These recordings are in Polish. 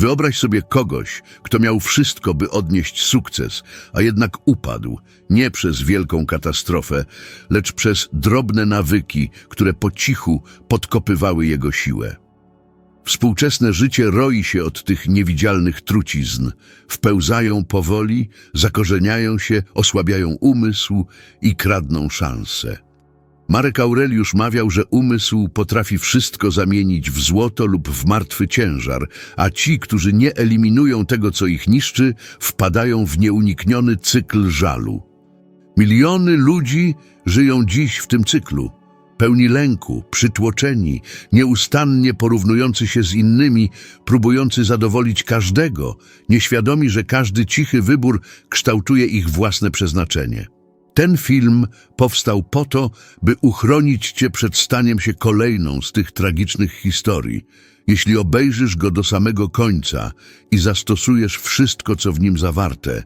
Wyobraź sobie kogoś, kto miał wszystko, by odnieść sukces, a jednak upadł, nie przez wielką katastrofę, lecz przez drobne nawyki, które po cichu podkopywały jego siłę. Współczesne życie roi się od tych niewidzialnych trucizn. Wpełzają powoli, zakorzeniają się, osłabiają umysł i kradną szanse. Marek Aureliusz mawiał, że umysł potrafi wszystko zamienić w złoto lub w martwy ciężar, a ci, którzy nie eliminują tego, co ich niszczy, wpadają w nieunikniony cykl żalu. Miliony ludzi żyją dziś w tym cyklu, pełni lęku, przytłoczeni, nieustannie porównujący się z innymi, próbujący zadowolić każdego, nieświadomi, że każdy cichy wybór kształtuje ich własne przeznaczenie. Ten film powstał po to, by uchronić cię przed staniem się kolejną z tych tragicznych historii. Jeśli obejrzysz go do samego końca i zastosujesz wszystko, co w nim zawarte,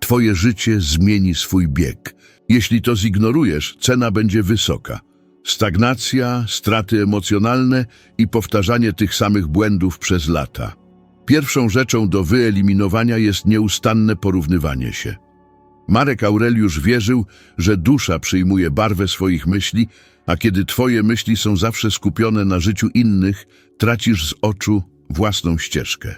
twoje życie zmieni swój bieg. Jeśli to zignorujesz, cena będzie wysoka. Stagnacja, straty emocjonalne i powtarzanie tych samych błędów przez lata. Pierwszą rzeczą do wyeliminowania jest nieustanne porównywanie się. Marek Aureliusz wierzył, że dusza przyjmuje barwę swoich myśli, a kiedy twoje myśli są zawsze skupione na życiu innych, tracisz z oczu własną ścieżkę.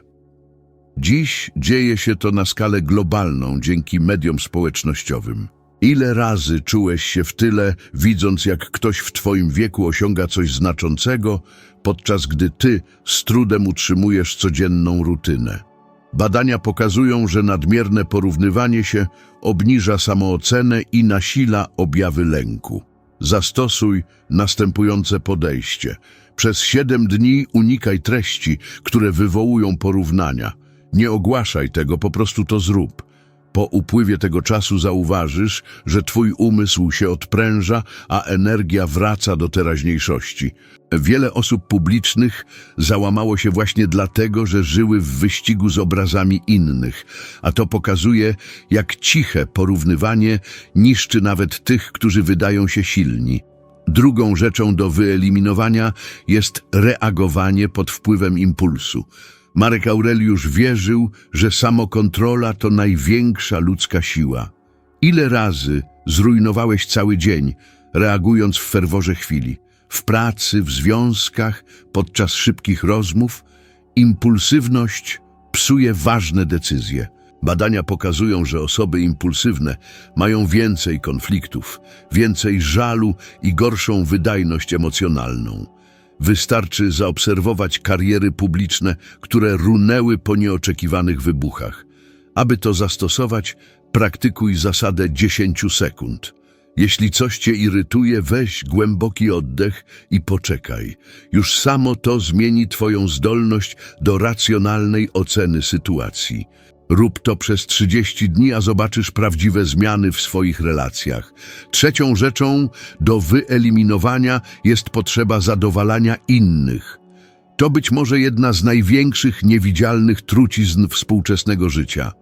Dziś dzieje się to na skalę globalną dzięki mediom społecznościowym. Ile razy czułeś się w tyle, widząc jak ktoś w twoim wieku osiąga coś znaczącego, podczas gdy ty z trudem utrzymujesz codzienną rutynę? Badania pokazują, że nadmierne porównywanie się obniża samoocenę i nasila objawy lęku. Zastosuj następujące podejście. Przez siedem dni unikaj treści, które wywołują porównania. Nie ogłaszaj tego, po prostu to zrób. Po upływie tego czasu zauważysz, że twój umysł się odpręża, a energia wraca do teraźniejszości. Wiele osób publicznych załamało się właśnie dlatego, że żyły w wyścigu z obrazami innych, a to pokazuje, jak ciche porównywanie niszczy nawet tych, którzy wydają się silni. Drugą rzeczą do wyeliminowania jest reagowanie pod wpływem impulsu. Marek Aureliusz wierzył, że samokontrola to największa ludzka siła. Ile razy zrujnowałeś cały dzień, reagując w ferworze chwili? W pracy, w związkach, podczas szybkich rozmów? Impulsywność psuje ważne decyzje. Badania pokazują, że osoby impulsywne mają więcej konfliktów, więcej żalu i gorszą wydajność emocjonalną. Wystarczy zaobserwować kariery publiczne, które runęły po nieoczekiwanych wybuchach. Aby to zastosować, praktykuj zasadę 10 sekund. Jeśli coś cię irytuje, weź głęboki oddech i poczekaj. Już samo to zmieni twoją zdolność do racjonalnej oceny sytuacji. Rób to przez 30 dni, a zobaczysz prawdziwe zmiany w swoich relacjach. Trzecią rzeczą do wyeliminowania jest potrzeba zadowalania innych. To być może jedna z największych niewidzialnych trucizn współczesnego życia.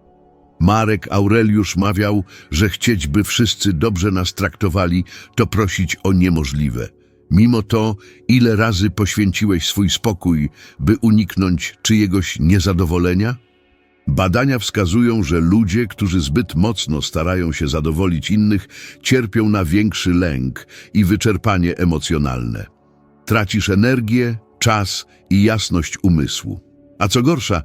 Marek Aureliusz mawiał, że chcieć, by wszyscy dobrze nas traktowali, to prosić o niemożliwe. Mimo to, ile razy poświęciłeś swój spokój, by uniknąć czyjegoś niezadowolenia? Badania wskazują, że ludzie, którzy zbyt mocno starają się zadowolić innych, cierpią na większy lęk i wyczerpanie emocjonalne. Tracisz energię, czas i jasność umysłu. A co gorsza,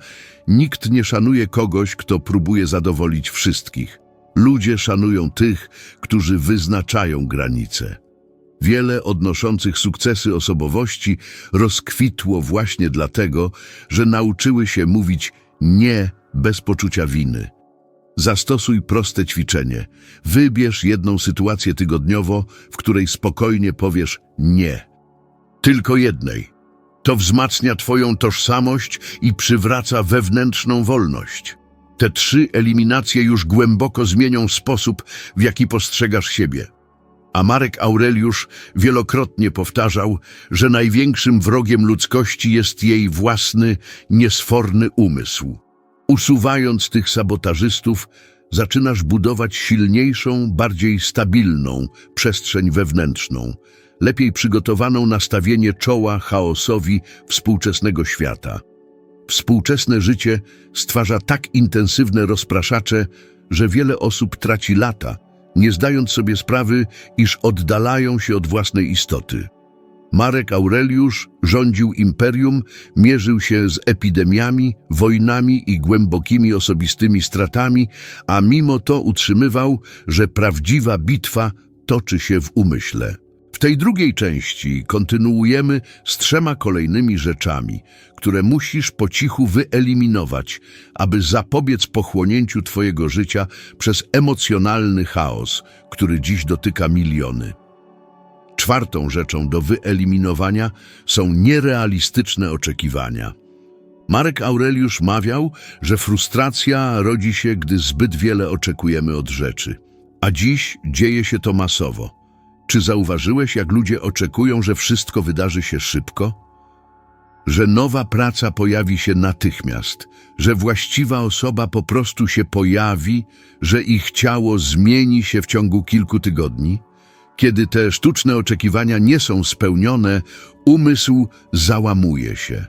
nikt nie szanuje kogoś, kto próbuje zadowolić wszystkich. Ludzie szanują tych, którzy wyznaczają granice. Wiele odnoszących sukcesy osobowości rozkwitło właśnie dlatego, że nauczyły się mówić nie bez poczucia winy. Zastosuj proste ćwiczenie. Wybierz jedną sytuację tygodniowo, w której spokojnie powiesz nie. Tylko jednej. To wzmacnia Twoją tożsamość i przywraca wewnętrzną wolność. Te trzy eliminacje już głęboko zmienią sposób, w jaki postrzegasz siebie. A Marek Aureliusz wielokrotnie powtarzał, że największym wrogiem ludzkości jest jej własny, niesforny umysł. Usuwając tych sabotażystów, zaczynasz budować silniejszą, bardziej stabilną przestrzeń wewnętrzną, lepiej przygotowaną na stawienie czoła chaosowi współczesnego świata. Współczesne życie stwarza tak intensywne rozpraszacze, że wiele osób traci lata, nie zdając sobie sprawy, iż oddalają się od własnej istoty. Marek Aureliusz rządził imperium, mierzył się z epidemiami, wojnami i głębokimi osobistymi stratami, a mimo to utrzymywał, że prawdziwa bitwa toczy się w umyśle. W tej drugiej części kontynuujemy z trzema kolejnymi rzeczami, które musisz po cichu wyeliminować, aby zapobiec pochłonięciu Twojego życia przez emocjonalny chaos, który dziś dotyka miliony. Czwartą rzeczą do wyeliminowania są nierealistyczne oczekiwania. Marek Aureliusz mawiał, że frustracja rodzi się, gdy zbyt wiele oczekujemy od rzeczy. A dziś dzieje się to masowo. Czy zauważyłeś, jak ludzie oczekują, że wszystko wydarzy się szybko? Że nowa praca pojawi się natychmiast, że właściwa osoba po prostu się pojawi, że ich ciało zmieni się w ciągu kilku tygodni? Kiedy te sztuczne oczekiwania nie są spełnione, umysł załamuje się.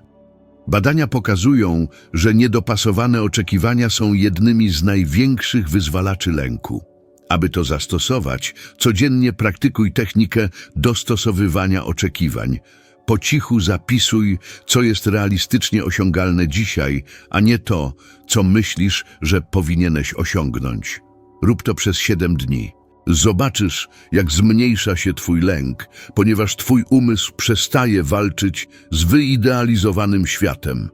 Badania pokazują, że niedopasowane oczekiwania są jednymi z największych wyzwalaczy lęku. Aby to zastosować, codziennie praktykuj technikę dostosowywania oczekiwań. Po cichu zapisuj, co jest realistycznie osiągalne dzisiaj, a nie to, co myślisz, że powinieneś osiągnąć. Rób to przez siedem dni. Zobaczysz, jak zmniejsza się Twój lęk, ponieważ Twój umysł przestaje walczyć z wyidealizowanym światem.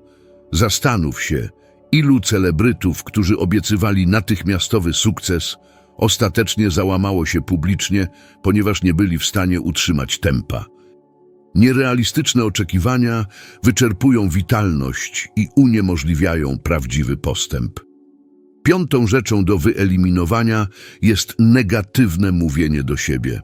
Zastanów się, ilu celebrytów, którzy obiecywali natychmiastowy sukces, ostatecznie załamało się publicznie, ponieważ nie byli w stanie utrzymać tempa. Nierealistyczne oczekiwania wyczerpują witalność i uniemożliwiają prawdziwy postęp. Piątą rzeczą do wyeliminowania jest negatywne mówienie do siebie.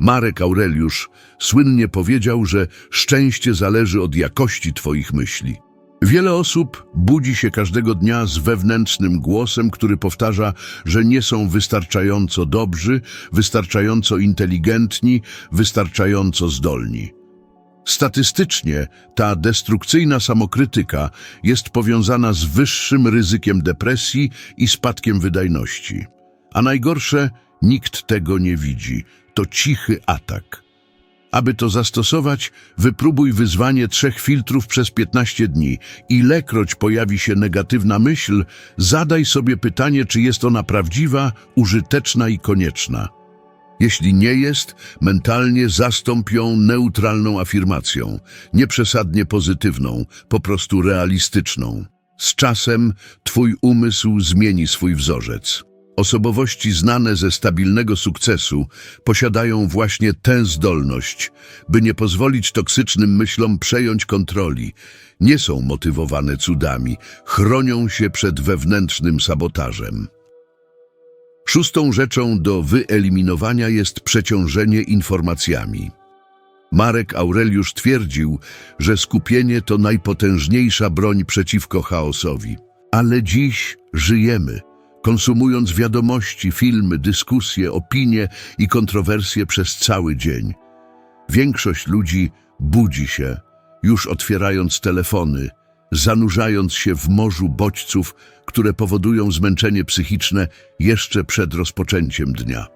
Marek Aureliusz słynnie powiedział, że szczęście zależy od jakości Twoich myśli. Wiele osób budzi się każdego dnia z wewnętrznym głosem, który powtarza, że nie są wystarczająco dobrzy, wystarczająco inteligentni, wystarczająco zdolni. Statystycznie ta destrukcyjna samokrytyka jest powiązana z wyższym ryzykiem depresji i spadkiem wydajności. A najgorsze, nikt tego nie widzi. To cichy atak. Aby to zastosować, wypróbuj wyzwanie trzech filtrów przez 15 dni. Ilekroć pojawi się negatywna myśl, zadaj sobie pytanie, czy jest ona prawdziwa, użyteczna i konieczna. Jeśli nie jest, mentalnie zastąp ją neutralną afirmacją, nieprzesadnie pozytywną, po prostu realistyczną. Z czasem twój umysł zmieni swój wzorzec. Osobowości znane ze stabilnego sukcesu posiadają właśnie tę zdolność, by nie pozwolić toksycznym myślom przejąć kontroli. Nie są motywowane cudami, chronią się przed wewnętrznym sabotażem. Szóstą rzeczą do wyeliminowania jest przeciążenie informacjami. Marek Aureliusz twierdził, że skupienie to najpotężniejsza broń przeciwko chaosowi. Ale dziś żyjemy, konsumując wiadomości, filmy, dyskusje, opinie i kontrowersje przez cały dzień. Większość ludzi budzi się, już otwierając telefony, zanurzając się w morzu bodźców, które powodują zmęczenie psychiczne jeszcze przed rozpoczęciem dnia.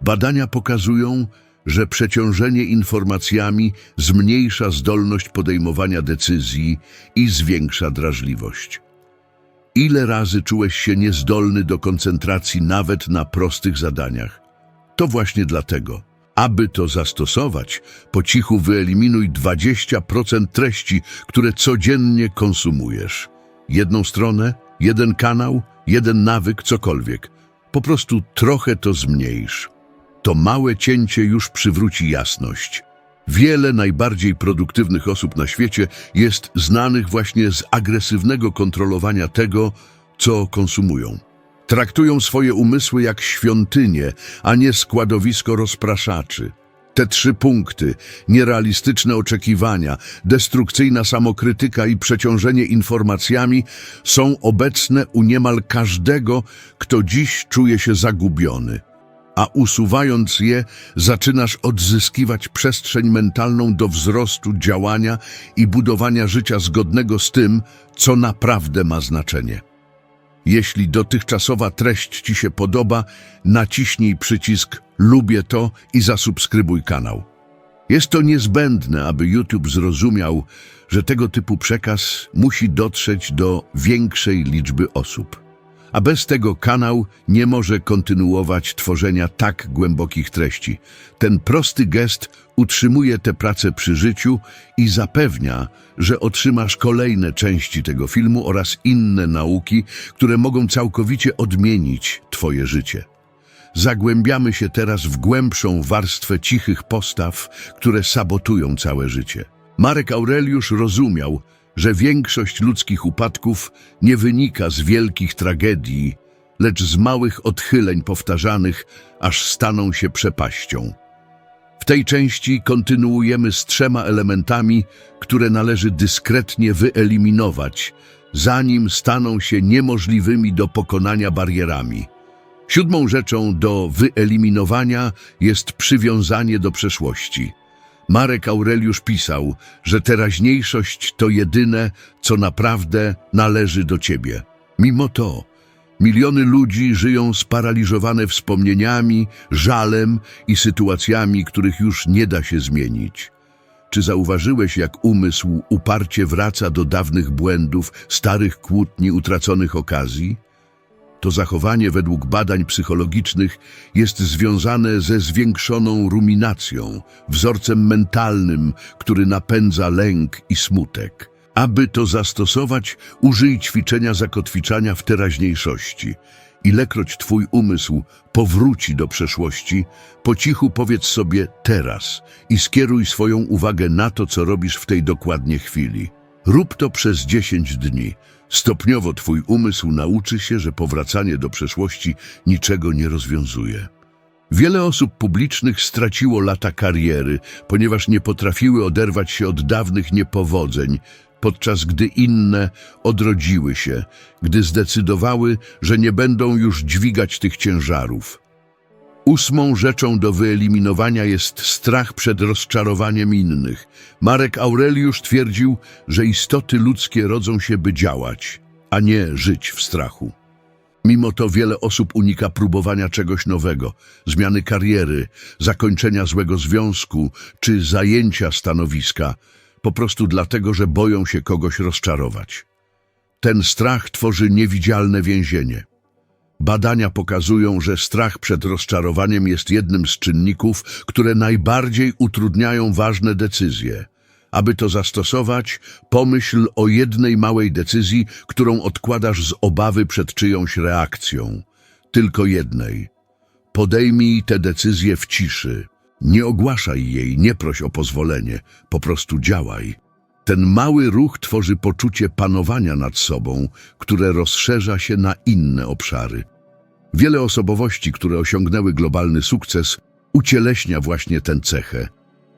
Badania pokazują, że przeciążenie informacjami zmniejsza zdolność podejmowania decyzji i zwiększa drażliwość. Ile razy czułeś się niezdolny do koncentracji nawet na prostych zadaniach? To właśnie dlatego. Aby to zastosować, po cichu wyeliminuj 20% treści, które codziennie konsumujesz. Jedną stronę, jeden kanał, jeden nawyk, cokolwiek. Po prostu trochę to zmniejsz. To małe cięcie już przywróci jasność. Wiele najbardziej produktywnych osób na świecie jest znanych właśnie z agresywnego kontrolowania tego, co konsumują. Traktują swoje umysły jak świątynie, a nie składowisko rozpraszaczy. Te trzy punkty nierealistyczne oczekiwania, destrukcyjna samokrytyka i przeciążenie informacjami są obecne u niemal każdego, kto dziś czuje się zagubiony. a usuwając je, zaczynasz odzyskiwać przestrzeń mentalną do wzrostu, działania i budowania życia zgodnego z tym, co naprawdę ma znaczenie. Jeśli dotychczasowa treść Ci się podoba, naciśnij przycisk Lubię to i zasubskrybuj kanał. Jest to niezbędne, aby YouTube zrozumiał, że tego typu przekaz musi dotrzeć do większej liczby osób. A bez tego kanał nie może kontynuować tworzenia tak głębokich treści. Ten prosty gest utrzymuje tę pracę przy życiu i zapewnia, że otrzymasz kolejne części tego filmu oraz inne nauki, które mogą całkowicie odmienić Twoje życie. Zagłębiamy się teraz w głębszą warstwę cichych postaw, które sabotują całe życie. Marek Aureliusz rozumiał, że większość ludzkich upadków nie wynika z wielkich tragedii, lecz z małych odchyleń powtarzanych, aż staną się przepaścią. W tej części kontynuujemy z trzema elementami, które należy dyskretnie wyeliminować, zanim staną się niemożliwymi do pokonania barierami. Siódmą rzeczą do wyeliminowania jest przywiązanie do przeszłości. Marek Aureliusz pisał, że teraźniejszość to jedyne, co naprawdę należy do ciebie. Mimo to, miliony ludzi żyją sparaliżowane wspomnieniami, żalem i sytuacjami, których już nie da się zmienić. Czy zauważyłeś, jak umysł uparcie wraca do dawnych błędów, starych kłótni, utraconych okazji? To zachowanie według badań psychologicznych jest związane ze zwiększoną ruminacją, wzorcem mentalnym, który napędza lęk i smutek. Aby to zastosować, użyj ćwiczenia zakotwiczania w teraźniejszości. Ilekroć twój umysł powróci do przeszłości, po cichu powiedz sobie teraz i skieruj swoją uwagę na to, co robisz w tej dokładnie chwili. Rób to przez 10 dni. Stopniowo twój umysł nauczy się, że powracanie do przeszłości niczego nie rozwiązuje. Wiele osób publicznych straciło lata kariery, ponieważ nie potrafiły oderwać się od dawnych niepowodzeń, podczas gdy inne odrodziły się, gdy zdecydowały, że nie będą już dźwigać tych ciężarów. Ósmą rzeczą do wyeliminowania jest strach przed rozczarowaniem innych. Marek Aureliusz twierdził, że istoty ludzkie rodzą się, by działać, a nie żyć w strachu. Mimo to wiele osób unika próbowania czegoś nowego, zmiany kariery, zakończenia złego związku czy zajęcia stanowiska, po prostu dlatego, że boją się kogoś rozczarować. Ten strach tworzy niewidzialne więzienie. Badania pokazują, że strach przed rozczarowaniem jest jednym z czynników, które najbardziej utrudniają ważne decyzje. Aby to zastosować, pomyśl o jednej małej decyzji, którą odkładasz z obawy przed czyjąś reakcją. Tylko jednej. Podejmij tę decyzję w ciszy. Nie ogłaszaj jej, nie proś o pozwolenie, po prostu działaj. Ten mały ruch tworzy poczucie panowania nad sobą, które rozszerza się na inne obszary. Wiele osobowości, które osiągnęły globalny sukces, ucieleśnia właśnie tę cechę.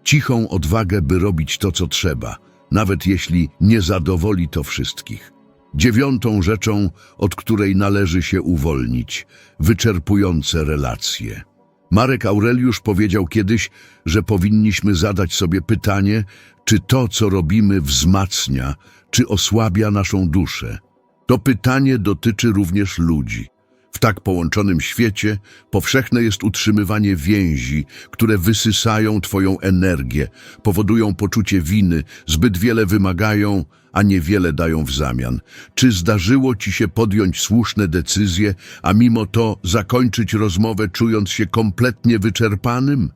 Cichą odwagę, by robić to, co trzeba, nawet jeśli nie zadowoli to wszystkich. Dziewiątą rzeczą, od której należy się uwolnić, wyczerpujące relacje. Marek Aureliusz powiedział kiedyś, że powinniśmy zadać sobie pytanie, czy to, co robimy, wzmacnia, czy osłabia naszą duszę. To pytanie dotyczy również ludzi. W tak połączonym świecie powszechne jest utrzymywanie więzi, które wysysają Twoją energię, powodują poczucie winy, zbyt wiele wymagają, a niewiele dają w zamian. Czy zdarzyło Ci się podjąć słuszne decyzje, a mimo to zakończyć rozmowę czując się kompletnie wyczerpanym?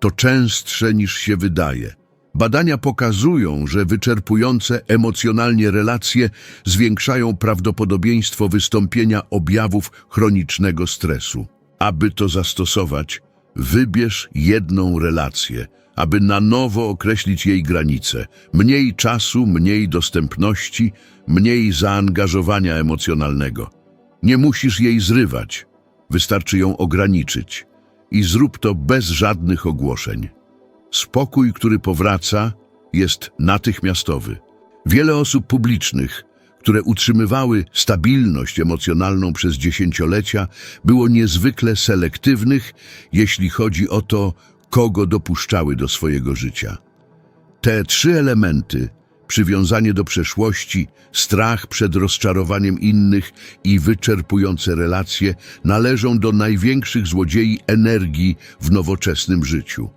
To częstsze niż się wydaje. Badania pokazują, że wyczerpujące emocjonalnie relacje zwiększają prawdopodobieństwo wystąpienia objawów chronicznego stresu. Aby to zastosować, wybierz jedną relację, aby na nowo określić jej granice. Mniej czasu, mniej dostępności, mniej zaangażowania emocjonalnego. Nie musisz jej zrywać, wystarczy ją ograniczyć i zrób to bez żadnych ogłoszeń. Spokój, który powraca, jest natychmiastowy. Wiele osób publicznych, które utrzymywały stabilność emocjonalną przez dziesięciolecia, było niezwykle selektywnych, jeśli chodzi o to, kogo dopuszczały do swojego życia. Te trzy elementy przywiązanie do przeszłości, strach przed rozczarowaniem innych i wyczerpujące relacje należą do największych złodziei energii w nowoczesnym życiu.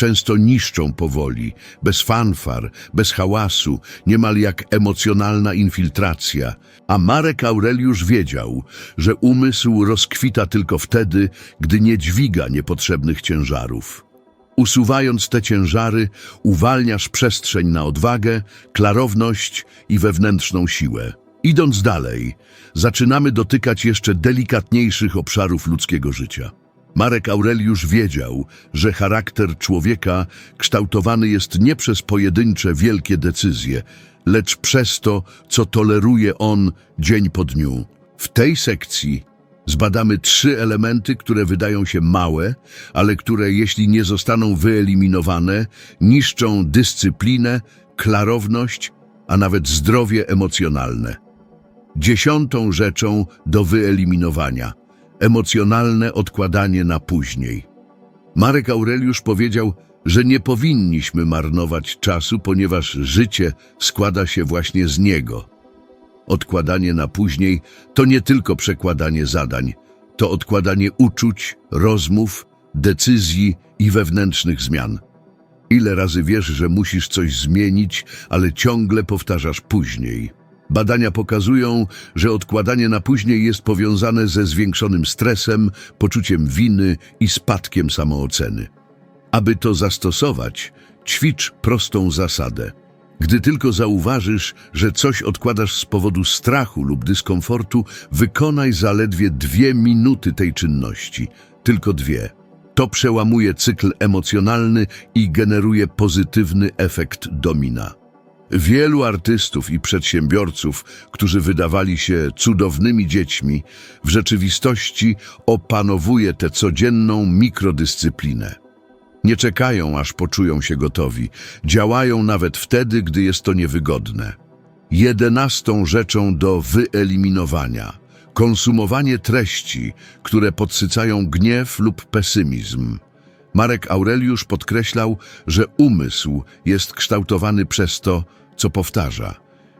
Często niszczą powoli, bez fanfar, bez hałasu, niemal jak emocjonalna infiltracja. A Marek Aureliusz wiedział, że umysł rozkwita tylko wtedy, gdy nie dźwiga niepotrzebnych ciężarów. Usuwając te ciężary, uwalniasz przestrzeń na odwagę, klarowność i wewnętrzną siłę. Idąc dalej, zaczynamy dotykać jeszcze delikatniejszych obszarów ludzkiego życia. Marek Aureliusz wiedział, że charakter człowieka kształtowany jest nie przez pojedyncze wielkie decyzje, lecz przez to, co toleruje on dzień po dniu. W tej sekcji Zbadamy trzy elementy, które wydają się małe, ale które, jeśli nie zostaną wyeliminowane, niszczą dyscyplinę, klarowność, a nawet zdrowie emocjonalne. Dziesiątą rzeczą do wyeliminowania emocjonalne odkładanie na później. Marek Aureliusz powiedział, że nie powinniśmy marnować czasu, ponieważ życie składa się właśnie z niego. Odkładanie na później to nie tylko przekładanie zadań, to odkładanie uczuć, rozmów, decyzji i wewnętrznych zmian. Ile razy wiesz, że musisz coś zmienić, ale ciągle powtarzasz później. Badania pokazują, że odkładanie na później jest powiązane ze zwiększonym stresem, poczuciem winy i spadkiem samooceny. Aby to zastosować, ćwicz prostą zasadę. Gdy tylko zauważysz, że coś odkładasz z powodu strachu lub dyskomfortu, wykonaj zaledwie dwie minuty tej czynności. Tylko dwie. To przełamuje cykl emocjonalny i generuje pozytywny efekt domina. Wielu artystów i przedsiębiorców, którzy wydawali się cudownymi dziećmi, w rzeczywistości opanowuje tę codzienną mikrodyscyplinę. Nie czekają, aż poczują się gotowi. Działają nawet wtedy, gdy jest to niewygodne. Jedenastą rzeczą do wyeliminowania konsumowanie treści, które podsycają gniew lub pesymizm. Marek Aureliusz podkreślał, że umysł jest kształtowany przez to, co powtarza.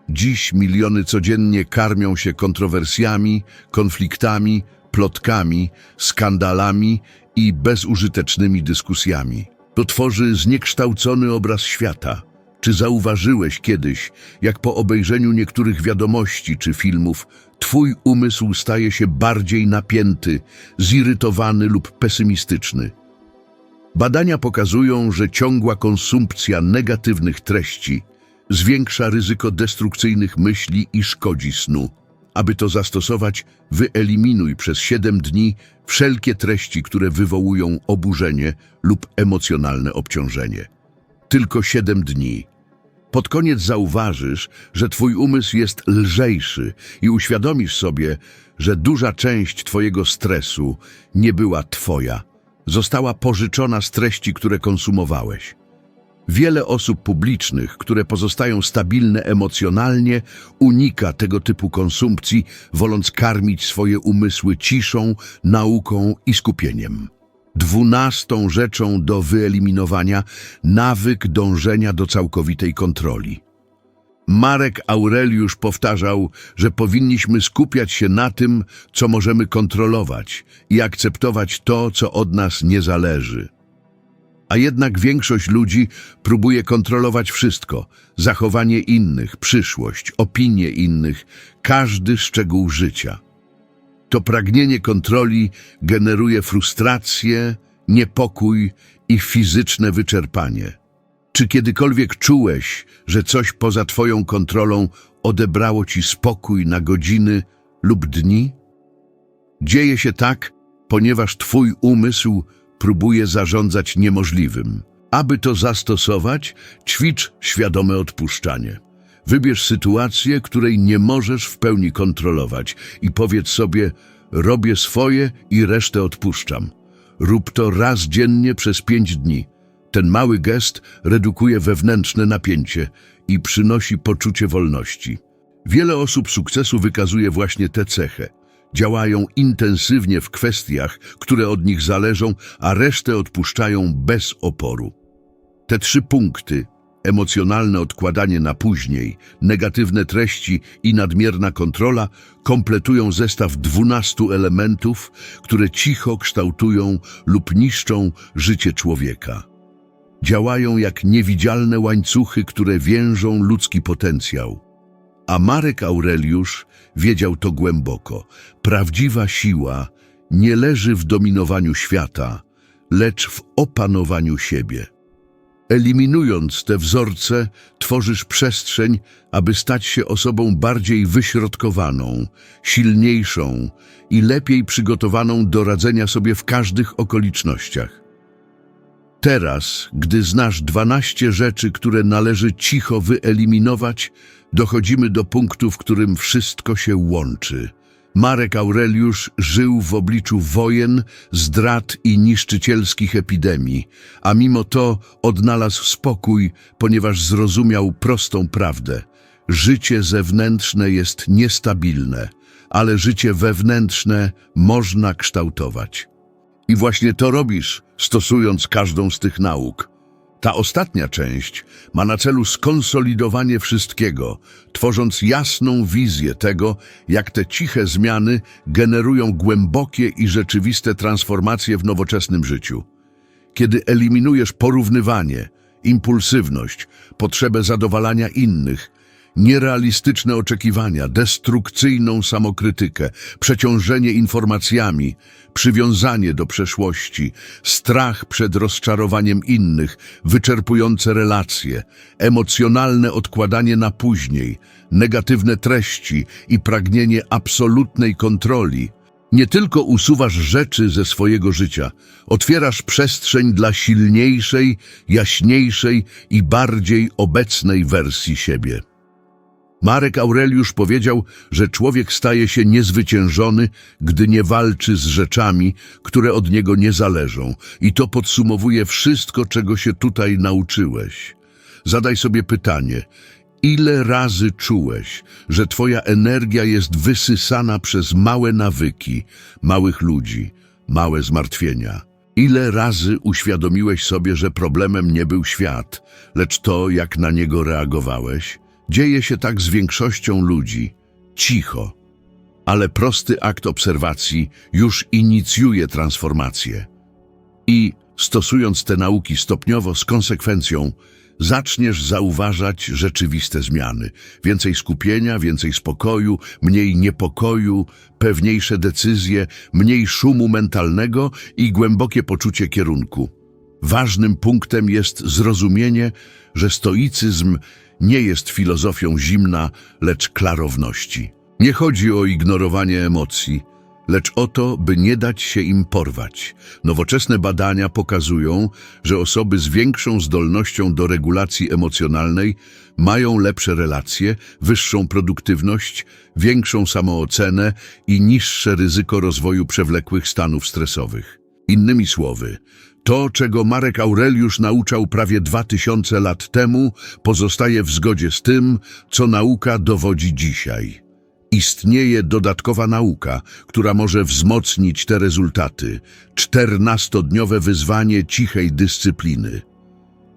Dziś miliony codziennie karmią się kontrowersjami, konfliktami, plotkami, skandalami i bezużytecznymi dyskusjami. To tworzy zniekształcony obraz świata. Czy zauważyłeś kiedyś, jak po obejrzeniu niektórych wiadomości czy filmów twój umysł staje się bardziej napięty, zirytowany lub pesymistyczny? Badania pokazują, że ciągła konsumpcja negatywnych treści zwiększa ryzyko destrukcyjnych myśli i szkodzi snu. Aby to zastosować, wyeliminuj przez 7 dni wszelkie treści, które wywołują oburzenie lub emocjonalne obciążenie. Tylko 7 dni. Pod koniec zauważysz, że twój umysł jest lżejszy i uświadomisz sobie, że duża część twojego stresu nie była twoja. Została pożyczona z treści, które konsumowałeś. Wiele osób publicznych, które pozostają stabilne emocjonalnie, unika tego typu konsumpcji, woląc karmić swoje umysły ciszą, nauką i skupieniem. Dwunastą rzeczą do wyeliminowania nawyk dążenia do całkowitej kontroli. Marek Aureliusz powtarzał, że powinniśmy skupiać się na tym, co możemy kontrolować i akceptować to, co od nas nie zależy. A jednak większość ludzi próbuje kontrolować wszystko: zachowanie innych, przyszłość, opinie innych, każdy szczegół życia. To pragnienie kontroli generuje frustrację, niepokój i fizyczne wyczerpanie. Czy kiedykolwiek czułeś, że coś poza Twoją kontrolą odebrało Ci spokój na godziny lub dni? Dzieje się tak, ponieważ Twój umysł próbuje zarządzać niemożliwym. Aby to zastosować, ćwicz świadome odpuszczanie. Wybierz sytuację, której nie możesz w pełni kontrolować i powiedz sobie, robię swoje i resztę odpuszczam. Rób to raz dziennie przez pięć dni. Ten mały gest redukuje wewnętrzne napięcie i przynosi poczucie wolności. Wiele osób sukcesu wykazuje właśnie tę cechę. Działają intensywnie w kwestiach, które od nich zależą, a resztę odpuszczają bez oporu. Te trzy punkty emocjonalne odkładanie na później, negatywne treści i nadmierna kontrola kompletują zestaw 12 elementów, które cicho kształtują lub niszczą życie człowieka. Działają jak niewidzialne łańcuchy, które więżą ludzki potencjał. A Marek Aureliusz wiedział to głęboko. Prawdziwa siła nie leży w dominowaniu świata, lecz w opanowaniu siebie. Eliminując te wzorce, tworzysz przestrzeń, aby stać się osobą bardziej wyśrodkowaną, silniejszą i lepiej przygotowaną do radzenia sobie w każdych okolicznościach. Teraz, gdy znasz 12 rzeczy, które należy cicho wyeliminować, dochodzimy do punktu, w którym wszystko się łączy. Marek Aureliusz żył w obliczu wojen, zdrad i niszczycielskich epidemii, a mimo to odnalazł spokój, ponieważ zrozumiał prostą prawdę. Życie zewnętrzne jest niestabilne, ale życie wewnętrzne można kształtować. I właśnie to robisz, stosując każdą z tych nauk. Ta ostatnia część ma na celu skonsolidowanie wszystkiego, tworząc jasną wizję tego, jak te ciche zmiany generują głębokie i rzeczywiste transformacje w nowoczesnym życiu. Kiedy eliminujesz porównywanie, impulsywność, potrzebę zadowalania innych, nierealistyczne oczekiwania, destrukcyjną samokrytykę, przeciążenie informacjami, przywiązanie do przeszłości, strach przed rozczarowaniem innych, wyczerpujące relacje, emocjonalne odkładanie na później, negatywne treści i pragnienie absolutnej kontroli. Nie tylko usuwasz rzeczy ze swojego życia, otwierasz przestrzeń dla silniejszej, jaśniejszej i bardziej obecnej wersji siebie. Marek Aureliusz powiedział, że człowiek staje się niezwyciężony, gdy nie walczy z rzeczami, które od niego nie zależą. I to podsumowuje wszystko, czego się tutaj nauczyłeś. Zadaj sobie pytanie, ile razy czułeś, że twoja energia jest wysysana przez małe nawyki, małych ludzi, małe zmartwienia? Ile razy uświadomiłeś sobie, że problemem nie był świat, lecz to, jak na niego reagowałeś? Dzieje się tak z większością ludzi, cicho, ale prosty akt obserwacji już inicjuje transformację. I stosując te nauki stopniowo z konsekwencją, zaczniesz zauważać rzeczywiste zmiany. Więcej skupienia, więcej spokoju, mniej niepokoju, pewniejsze decyzje, mniej szumu mentalnego i głębokie poczucie kierunku. Ważnym punktem jest zrozumienie, że stoicyzm nie jest filozofią zimna, lecz klarowności. Nie chodzi o ignorowanie emocji, lecz o to, by nie dać się im porwać. Nowoczesne badania pokazują, że osoby z większą zdolnością do regulacji emocjonalnej mają lepsze relacje, wyższą produktywność, większą samoocenę i niższe ryzyko rozwoju przewlekłych stanów stresowych. Innymi słowy, to, czego Marek Aureliusz nauczał prawie dwa tysiące lat temu, pozostaje w zgodzie z tym, co nauka dowodzi dzisiaj. Istnieje dodatkowa nauka, która może wzmocnić te rezultaty. Czternastodniowe wyzwanie cichej dyscypliny.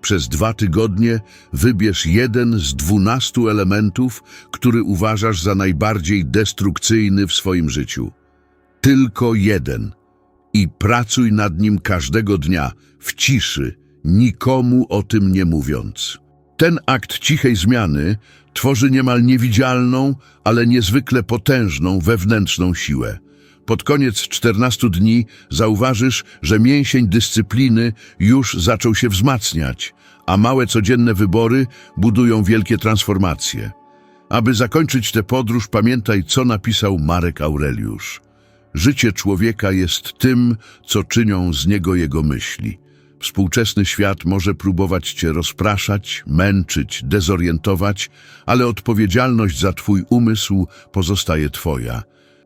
Przez dwa tygodnie wybierz jeden z dwunastu elementów, który uważasz za najbardziej destrukcyjny w swoim życiu. Tylko jeden – i pracuj nad nim każdego dnia, w ciszy, nikomu o tym nie mówiąc. Ten akt cichej zmiany tworzy niemal niewidzialną, ale niezwykle potężną wewnętrzną siłę. Pod koniec 14 dni zauważysz, że mięsień dyscypliny już zaczął się wzmacniać, a małe codzienne wybory budują wielkie transformacje. Aby zakończyć tę podróż, pamiętaj, co napisał Marek Aureliusz. Życie człowieka jest tym, co czynią z niego jego myśli. Współczesny świat może próbować cię rozpraszać, męczyć, dezorientować, ale odpowiedzialność za twój umysł pozostaje twoja.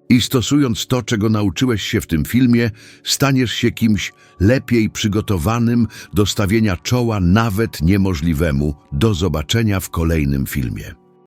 I stosując to, czego nauczyłeś się w tym filmie, staniesz się kimś lepiej przygotowanym do stawienia czoła nawet niemożliwemu. Do zobaczenia w kolejnym filmie.